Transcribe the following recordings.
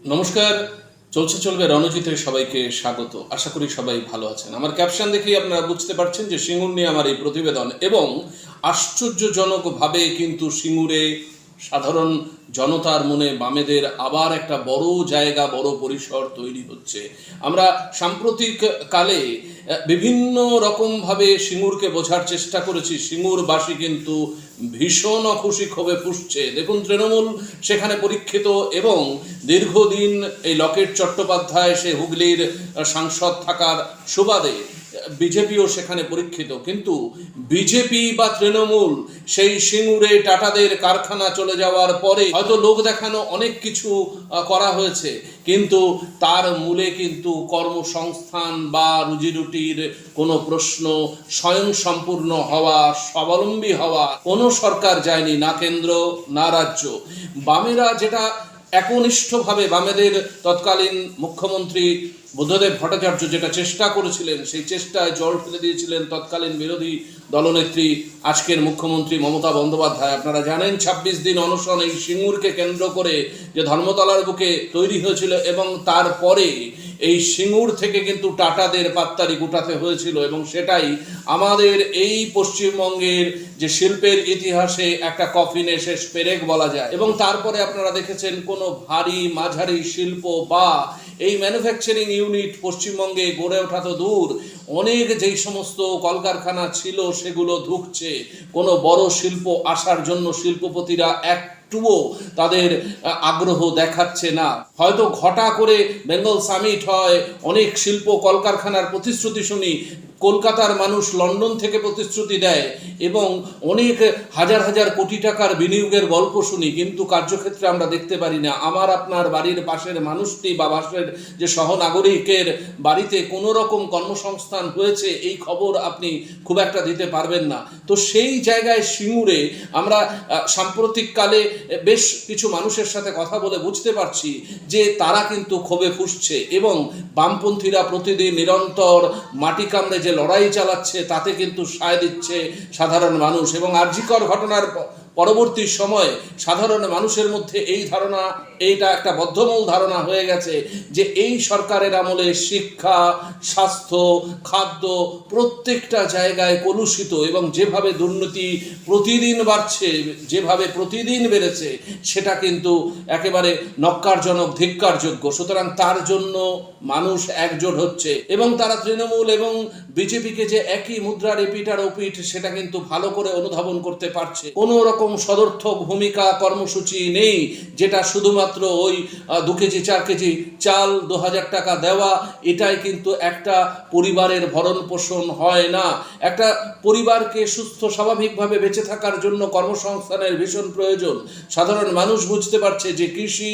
নমস্কার, চলছে, চলবে রণজিতের সবাইকে স্বাগত। আশা করি সবাই ভালো আছেন। আমার ক্যাপশন দেখেই আপনারা বুঝতে পারছেন যে সিঙ্গুর নিয়ে আমার এই প্রতিবেদন এবং আশ্চর্যজনকভাবে কিন্তু সিঙ্গুরে সাধারণ জনতার মনে বামেদের আবার একটা বড় জায়গা, বড় পরিসর তৈরি হচ্ছে। আমরা সাম্প্রতিক কালে বিভিন্ন রকমভাবে সিঙ্গুরকে বোঝার চেষ্টা করেছি। সিঙ্গুরবাসী কিন্তু ভীষণ অখুশি ক্ষোভে ফুসছে দেখুন তৃণমূল সেখানে পরীক্ষিত এবং দীর্ঘদিন এই লকেট চট্টোপাধ্যায়, সে হুগলির সাংসদ থাকার সুবাদে বিজেপিও সেখানে পরীক্ষিত। কিন্তু বিজেপি বা তৃণমূল সেই সিঙ্গুরে টাটাদের কারখানা চলে যাওয়ার পরে হয়তো লোক দেখানো অনেক কিছু করা হয়েছে। কিন্তু তার মূলে কিন্তু কর্মসংস্থান বা রুজিরুটির কোনো প্রশ্ন স্বয়ং সম্পূর্ণ হওয়া, স্বাবলম্বী হওয়া কোনো সরকার যায়নি, না কেন্দ্র, না রাজ্য। বামেরা যেটা একনিষ্ঠভাবে বামেদের তৎকালীন মুখ্যমন্ত্রী বুদ্ধদেব ভট্টাচার্য যেটা চেষ্টা করেছিলেন, সেই চেষ্টায় জল ফেলে দিয়েছিলেন তৎকালীন বিরোধী দলনেত্রী আজকের মুখ্যমন্ত্রী মমতা বন্দ্যোপাধ্যায়। আপনারা জানেন, ছাব্বিশ দিন অনশন এই সিঙ্গুরকে কেন্দ্র করে যে ধর্মতলার বুকে তৈরি হয়েছিল এবং তারপরে এই সিঙ্গুর থেকে কিন্তু টাটাদের পাত্তারি গুটাতে হয়েছিল এবং সেটাই আমাদের এই পশ্চিমবঙ্গের যে শিল্পের ইতিহাসে একটা কফিনে শেষ পেরেক বলা যায়। এবং তারপরে আপনারা দেখেছেন কোনো ভারী মাঝারি শিল্প বা এই ম্যানুফ্যাকচারিং ইউনিট পশ্চিমবঙ্গে গড়ে ওঠা তো দূর। অনেক যেই সমস্ত কলকারখানা ছিল সেগুলো ধুকছে। কোনো বড় শিল্প আসার জন্য শিল্পপতিরা একটুও তাদের আগ্রহ দেখাচ্ছে না। হয়তো ঘটা করে বেঙ্গল সামিট হয়, অনেক শিল্প কলকারখানার প্রতিশ্রুতি শুনি কলকাতার মানুষ লন্ডন থেকে প্রতিশ্রুতি দেয় এবং অনেক হাজার হাজার কোটি টাকার বিনিয়োগের গল্প শুনি, কিন্তু কার্যক্ষেত্রে আমরা দেখতে পারি না। আমার আপনার বাড়ির পাশের মানুষটি বা পাশের যে সহনাগরিকের বাড়িতে কোনো রকম কর্মসংস্থান হয়েছে, এই খবর আপনি খুব একটা দিতে পারবেন না। তো সেই জায়গায় সিঙ্গুরে আমরা সাম্প্রতিককালে বেশ কিছু মানুষের সাথে কথা বলে বুঝতে পারছি যে তারা কিন্তু ক্ষোভে ফুসছে এবং বামপন্থীরা প্রতিদিন নিরন্তর মাটি কামড়ে যে লড়াই চালাচ্ছে তাতে কিন্তু সায় দিচ্ছে সাধারণ মানুষ এবং আর্যিকর ঘটনার পরবর্তী সময়ে সাধারণ মানুষের মধ্যে এই ধারণা, এইটা একটা বদ্ধমূল ধারণা হয়ে গেছে যে এই সরকারের আমলে শিক্ষা, স্বাস্থ্য, খাদ্য প্রত্যেকটা জায়গায় কলুষিত এবং যেভাবে দুর্নীতি প্রতিদিন বাড়ছে, যেভাবে প্রতিদিন বেড়েছে, সেটা কিন্তু একেবারে নক্কারজনক, ধিক্কারযোগ্য। সুতরাং তার জন্য মানুষ একজোট হচ্ছে এবং তারা তৃণমূল এবং বিজেপিকে যে একই মুদ্রার এপিট আর ওপিট, সেটা কিন্তু ভালো করে অনুধাবন করতে পারছে। কোনো রকম সদর্থক ভূমিকা কর্মসূচি নেই, যেটা শুধুমাত্র ওই দু কেজি, চার কেজি চাল, দু হাজার টাকা দেওয়া, এটাই কিন্তু একটা পরিবারের ভরণ পোষণ হয় না। একটা পরিবারকে সুস্থ, স্বাভাবিকভাবে বেঁচে থাকার জন্য কর্মসংস্থানের ভীষণ প্রয়োজন। সাধারণ মানুষ বুঝতে পারছে যে কৃষি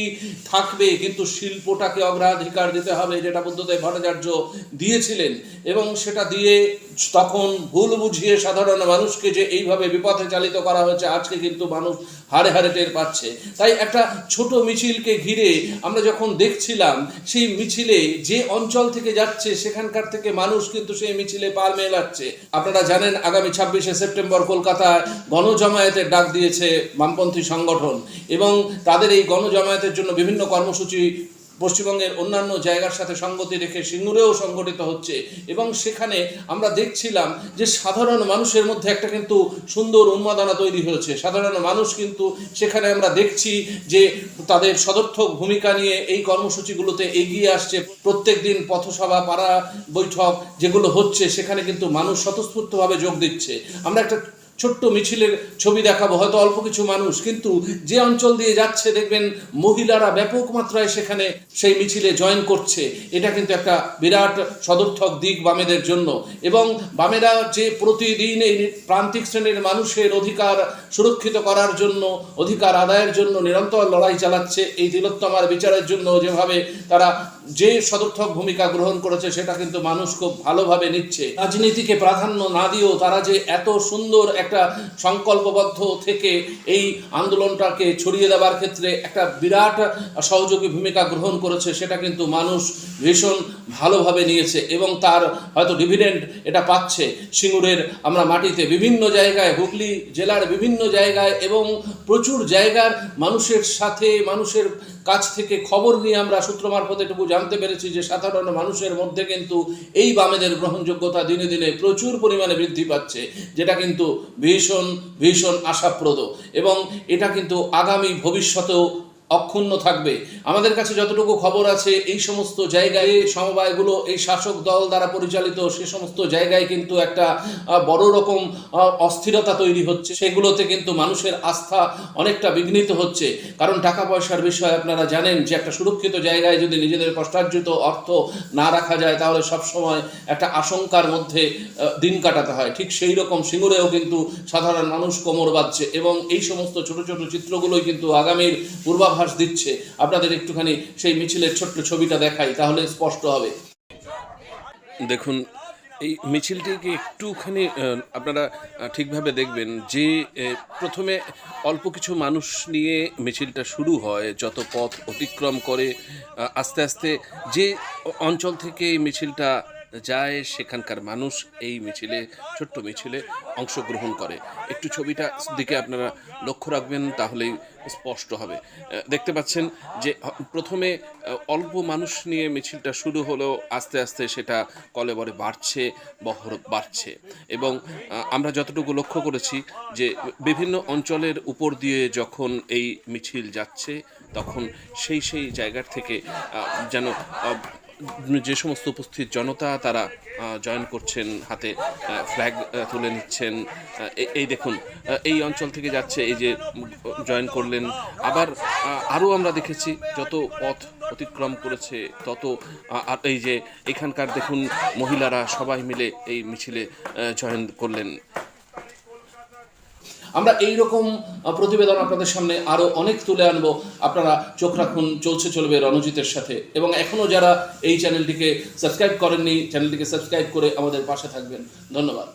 থাকবে, কিন্তু শিল্পটাকে অগ্রাধিকার দিতে হবে, যেটা বুদ্ধদেব ভট্টাচার্য দিয়েছিলেন, এবং সেটা দিয়ে তখন ভুল বুঝিয়ে সাধারণ মানুষকে যে এইভাবে বিপথে চালিত করা হয়েছে, আজকে কিন্তু মানুষ হারে হারে টের পাচ্ছে। তাই একটা ছোট মিছিলকে ঘিরে আমরা যখন দেখছিলাম, সেই মিছিলে যে অঞ্চল থেকে যাচ্ছে, সেখানকার থেকে মানুষ কিন্তু সেই মিছিলে পার মেলাচ্ছে আপনারা জানেন, আগামী ছাব্বিশে সেপ্টেম্বর কলকাতায় গণজমায়েতের ডাক দিয়েছে বামপন্থী সংগঠন এবং তাদের এই গণজমায়েতের জন্য বিভিন্ন কর্মসূচি পশ্চিমবঙ্গের অন্যান্য জায়গার সাথে সঙ্গতি রেখে সিঙ্গুরেও সংগঠিত হচ্ছে এবং সেখানে আমরা দেখছিলাম যে সাধারণ মানুষের মধ্যে একটা কিন্তু সুন্দর উন্মাদনা তৈরি হয়েছে। সাধারণ মানুষ কিন্তু সেখানে আমরা দেখছি যে তাদের সদর্থক ভূমিকা নিয়ে এই কর্মসূচিগুলোতে এগিয়ে আসছে। প্রত্যেক দিন পথসভা, পাড়া বৈঠক যেগুলো হচ্ছে, সেখানে কিন্তু মানুষ স্বতঃস্ফূর্তভাবে যোগ দিচ্ছে। আমরা একটা ছোট্ট মিছিলের ছবি দেখাবো। হয়তো অল্প কিছু মানুষ, কিন্তু যে অঞ্চল দিয়ে যাচ্ছে, দেখবেন মহিলারা ব্যাপক মাত্রায় সেখানে সেই মিছিলে জয়েন করছে। এটা কিন্তু একটা বিরাট সদর্থক দিক বামেদের জন্য। এবং বামেরা যে প্রতিদিন এই প্রান্তিক শ্রেণির মানুষের অধিকার সুরক্ষিত করার জন্য, অধিকার আদায়ের জন্য নিরন্তর লড়াই চালাচ্ছে, এই তিলোত্তমার বিচারের জন্য যেভাবে তারা যে সদর্থক ভূমিকা গ্রহণ করেছে, সেটা কিন্তু মানুষ খুব ভালোভাবে নিচ্ছে। রাজনীতিকে প্রাধান্য না দিয়েও তারা যে এত সুন্দর একটা সংকল্পবদ্ধ থেকে এই আন্দোলনটাকে ছড়িয়ে দেওয়ার ক্ষেত্রে একটা বিরাট সহযোগী ভূমিকা গ্রহণ করেছে, সেটা কিন্তু মানুষ ভীষণ ভালোভাবে নিয়েছে এবং তার হয়তো ডিভিডেন্ড এটা পাচ্ছে। সিঙ্গুরের আমরা মাটিতে বিভিন্ন জায়গায়, হুগলি জেলার বিভিন্ন জায়গায় এবং প্রচুর জায়গার মানুষের সাথে, মানুষের কাছ থেকে খবর নিয়ে আমরা সূত্র মারফত এটুকু জানতে পেরেছি যে সাধারণ মানুষের মধ্যে কিন্তু এই বামেদের গ্রহণযোগ্যতা দিনে দিনে প্রচুর পরিমাণে বৃদ্ধি পাচ্ছে, যেটা কিন্তু ভীষণ ভীষণ আশাপ্রদ। এবং এটা কিন্তু আগামী ভবিষ্যতেও অক্ষুণ্ণ থাকবে। আমাদের কাছে যতটুকু খবর আছে, এই সমস্ত জায়গায় সমবায়গুলো, এই শাসক দল দ্বারা পরিচালিত সে সমস্ত জায়গায় কিন্তু একটা বড় রকম অস্থিরতা তৈরি হচ্ছে। সেগুলোতে কিন্তু মানুষের আস্থা অনেকটা বিঘ্নিত হচ্ছে। কারণ টাকা পয়সার বিষয়ে আপনারা জানেন যে একটা সুরক্ষিত জায়গায় যদি নিজেদের কষ্টার্জিত অর্থ না রাখা যায়, তাহলে সবসময় একটা আশঙ্কার মধ্যে দিন কাটাতে হয়। ঠিক সেই রকম সিঙ্গুরেও কিন্তু সাধারণ মানুষ কোমর বাঁধছে। এবং এই সমস্ত ছোট ছোট চিত্রগুলোই কিন্তু আগামীর পূর্বাভাস দিচ্ছে। আপনাদের একটুখানি সেই মিছিলের ছোট্ট ছবিটা দেখাই, তাহলে স্পষ্ট হবে। দেখুন, এই মিছিলটিকে একটুখানি আপনারা ঠিকভাবে দেখবেন যে প্রথমে অল্প কিছু মানুষ নিয়ে মিছিলটা শুরু হয়, যত পথ অতিক্রম করে আস্তে আস্তে যে অঞ্চল থেকে এই মিছিলটা যায়, সেখানকার মানুষ এই মিছিলে, ছোট্ট মিছিলে অংশগ্রহণ করে। একটু ছবিটা দিকে আপনারা লক্ষ্য রাখবেন, তাহলেই স্পষ্ট হবে। দেখতে পাচ্ছেন যে প্রথমে অল্প মানুষ নিয়ে মিছিলটা শুরু হলেও আস্তে আস্তে সেটা কলেবরে বাড়ছে, বহর বাড়ছে। এবং আমরা যতটুকু লক্ষ্য করেছি যে, বিভিন্ন অঞ্চলের উপর দিয়ে যখন এই মিছিল যাচ্ছে, তখন সেই সেই জায়গার থেকে যেন যে সমস্ত উপস্থিত জনতা তারা জয়েন করছেন, হাতে ফ্ল্যাগ তুলে নিচ্ছেন। এই দেখুন এই অঞ্চল থেকে যাচ্ছে, এই যে জয়েন করলেন। আবার আরও আমরা দেখেছি, যত পথ অতিক্রম করেছে, তত আর এই যে এখানকার দেখুন, মহিলারা সবাই মিলে এই মিছিলে জয়েন করলেন। আমরা এই রকম প্রতিবেদন আপনাদের সামনে আরও অনেক তুলে আনব। আপনারা চোখ রাখুন, চলছে চলবে রণজিতের সাথে। এবং এখনও যারা এই চ্যানেলটিকে সাবস্ক্রাইব করেননি চ্যানেলটিকে সাবস্ক্রাইব করে আমাদের পাশে থাকবেন। ধন্যবাদ।